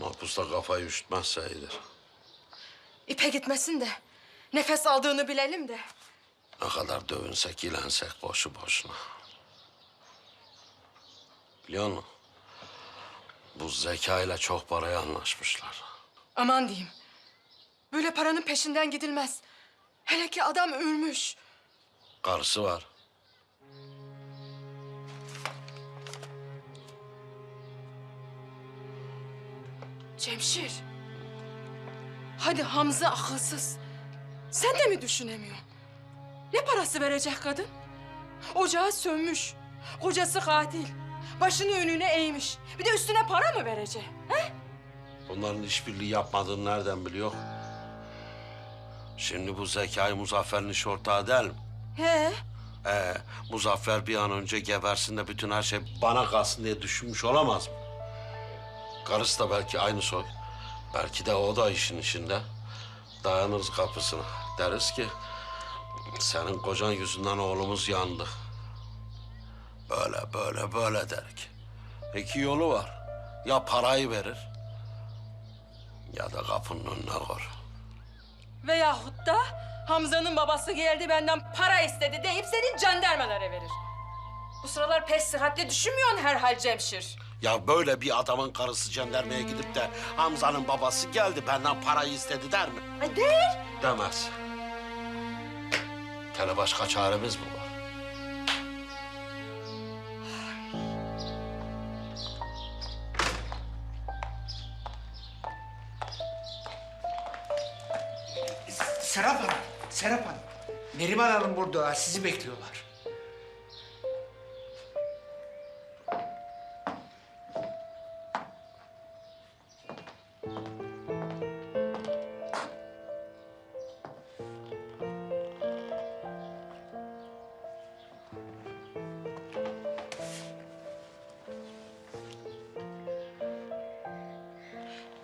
Mahpusta kafayı üşütmezse iyidir. İpe gitmesin de nefes aldığını bilelim de. Ne kadar dövünsek, ilensek boşu boşuna. Biliyor musun? Bu zeka ile çok paraya anlaşmışlar. Aman diyeyim. Böyle paranın peşinden gidilmez. Hele ki adam ölmüş. Karısı var. Cemşir. Hadi Hamza akılsız. Sen de mi düşünemiyorsun? Ne parası verecek kadın? Ocağı sönmüş. Kocası katil. Başını önüne eğmiş. Bir de üstüne para mı verecek? He? Bunların işbirliği yapmadığını nereden biliyor? Şimdi bu zekayı Muzaffer'in iş ortağı değil mi? He? Ee, Muzaffer bir an önce gebersin de bütün her şey bana kalsın diye düşünmüş olamaz mı? Karısı da belki aynı soy. Belki de o da işin içinde. Dayanırız kapısına. Deriz ki senin kocan yüzünden oğlumuz yandı. Böyle böyle böyle derik. İki yolu var. Ya parayı verir ya da kapının önüne koy. Veyahut da Hamza'nın babası geldi benden para istedi deyip seni jandarmalara verir. Bu sıralar pek sıhhatli düşünmüyorsun herhal Cemşir. Ya böyle bir adamın karısı jandarmaya gidip de Hamza'nın babası geldi benden parayı istedi der mi? Ay değil. Demez. Hele başka çaremiz mi var? Serap Hanım, Serap Hanım. Neriman Hanım burada, sizi bekliyorlar.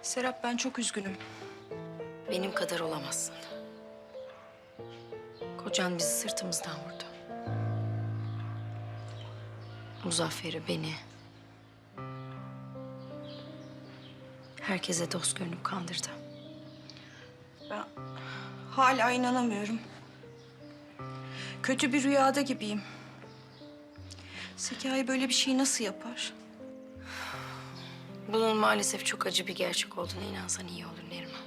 Serap ben çok üzgünüm. Benim kadar olamazsın. Kocan bizi sırtımızdan vurdu. Muzaffer'i, beni... Herkese dost görünüp kandırdı. Ben hala inanamıyorum. Kötü bir rüyada gibiyim. Zekai böyle bir şeyi nasıl yapar? Bunun maalesef çok acı bir gerçek olduğuna inansan iyi olur Neriman.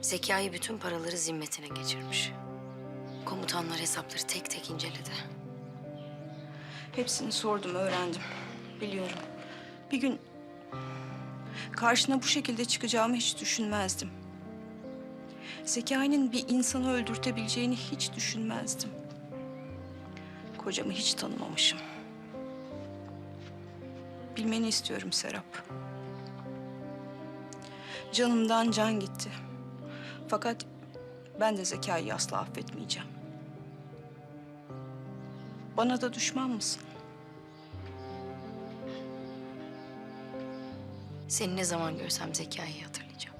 Zekai bütün paraları zimmetine geçirmiş. Komutanlar hesapları tek tek inceledi. Hepsini sordum, öğrendim. Biliyorum. Bir gün karşına bu şekilde çıkacağımı hiç düşünmezdim. Zekai'nin bir insanı öldürtebileceğini hiç düşünmezdim. Kocamı hiç tanımamışım. Bilmeni istiyorum Serap. Canımdan can gitti. Fakat ben de Zekai'yi asla affetmeyeceğim. Bana da düşman mısın? Seni ne zaman görsem Zekai'yi hatırlayacağım.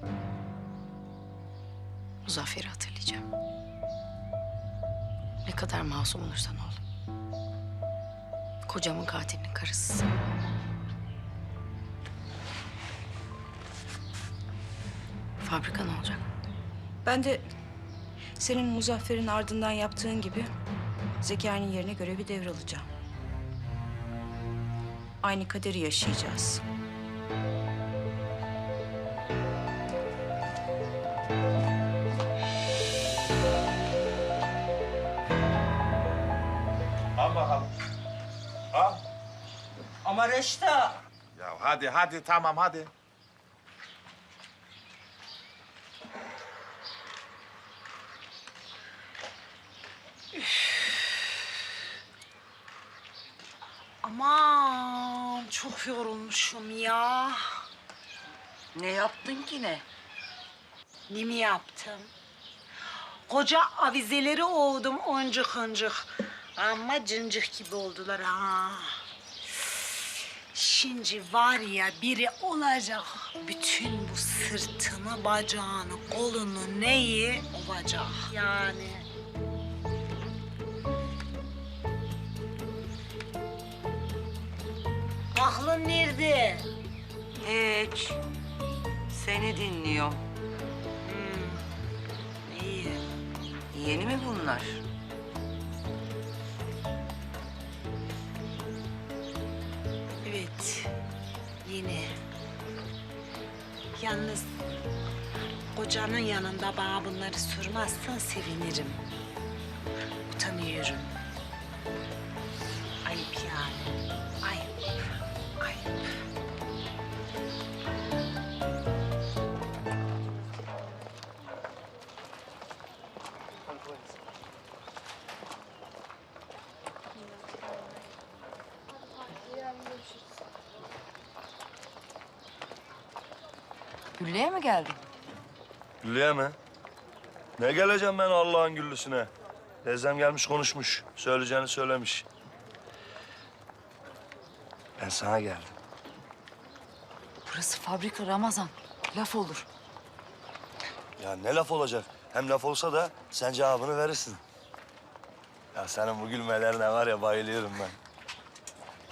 Muzaffer'i hatırlayacağım. Ne kadar masum olursan ol. Kocamın katilinin karısısın. Fabrika ne olacak? Ben de senin Muzaffer'in ardından yaptığın gibi Zekai'nin yerine görevi devralacağım. Aynı kaderi yaşayacağız. Al bakalım. Al. Ama Reşta, Ya hadi hadi tamam hadi. Aman çok yorulmuşum ya. Ne yaptın ki ne? Ne mi yaptım? Koca avizeleri ovdum oncuk oncuk. Ama cıncık gibi oldular ha. Şimdi var ya biri olacak. Bütün bu sırtını, bacağını, kolunu neyi olacak yani. Aklın nerede? Hiç. Seni dinliyorum. İyi. Yeni mi bunlar? Evet. Yine. Yalnız kocanın yanında bana bunları sormazsan sevinirim. Utanıyorum. Ayıp yani. Ayıp. Güllü'ye mi geldin? Güllü'ye mi? Ne geleceğim ben Allah'ın güllüsüne? Teyzem gelmiş konuşmuş. Söyleyeceğini söylemiş. Sana geldim. Burası fabrika Ramazan. Laf olur. Ya ne laf olacak? Hem laf olsa da sen cevabını verirsin. Ya senin bu gülmelerine var ya bayılıyorum ben.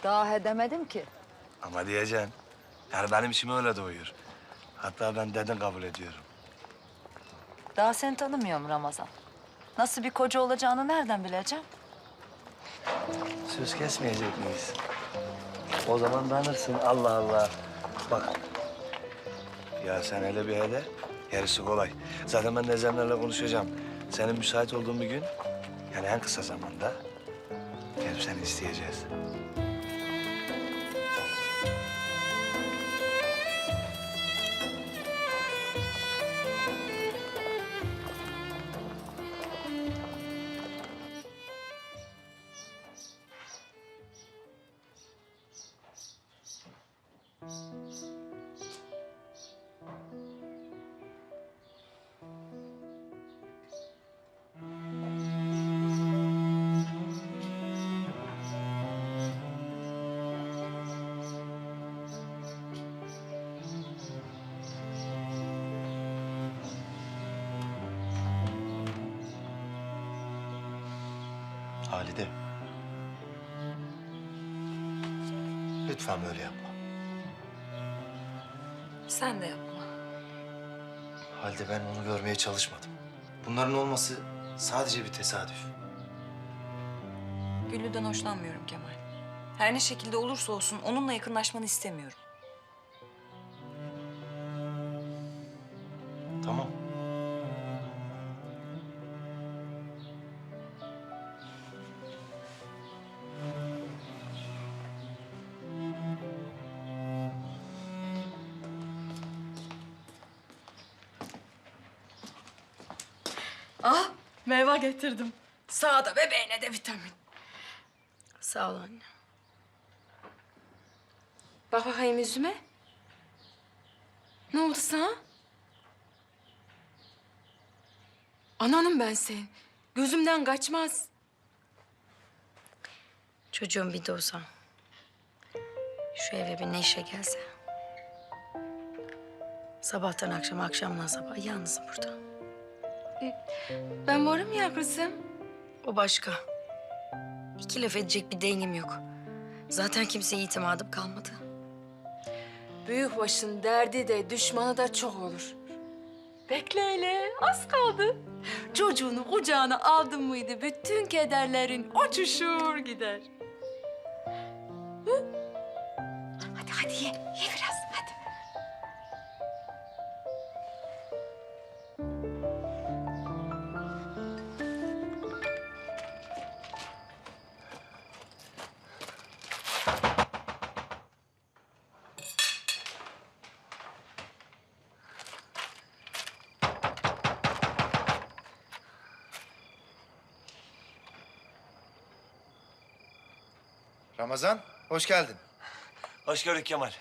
Daha edemedim ki. Ama diyeceksin. Yani benim içime öyle doyuyor. Hatta ben dedin kabul ediyorum. Daha seni tanımıyorum Ramazan. Nasıl bir koca olacağını nereden bileceğim? Söz kesmeyecek miyiz? O zaman tanırsın. Allah Allah. Bak. Ya sen hele bir hele. Gerisi kolay. Zaten ben Nezemlerle konuşacağım. Senin müsait olduğun bir gün, yani en kısa zamanda gelip seni isteyeceğiz. Halide. Lütfen böyle yapma. Sen de yapma. Halide ben onu görmeye çalışmadım. Bunların olması sadece bir tesadüf. Güllü'den hoşlanmıyorum Kemal. Her ne şekilde olursa olsun onunla yakınlaşmanı istemiyorum. Tamam. Ah meyve getirdim. Sağda bebeğine de vitamin. Sağ ol anne. Bak bakayım yüzüme. Ne oldu sana? Ananım ben senin. Gözümden kaçmaz. Çocuğum bir de. Şu eve bir neşe gelse. Sabahtan akşam, akşamdan sabah yalnızım burada. Ben varım ya kızım. O başka. İki laf edecek bir dengim yok. Zaten kimseye itimadım kalmadı. Büyük başın derdi de düşmanı da çok olur. Bekle hele, az kaldı. Çocuğunu kucağına aldın mıydı bütün kederlerin uçuşur gider. Hı? Hadi hadi ye, ye biraz Ramazan, hoş geldin. Hoş gördük Kemal.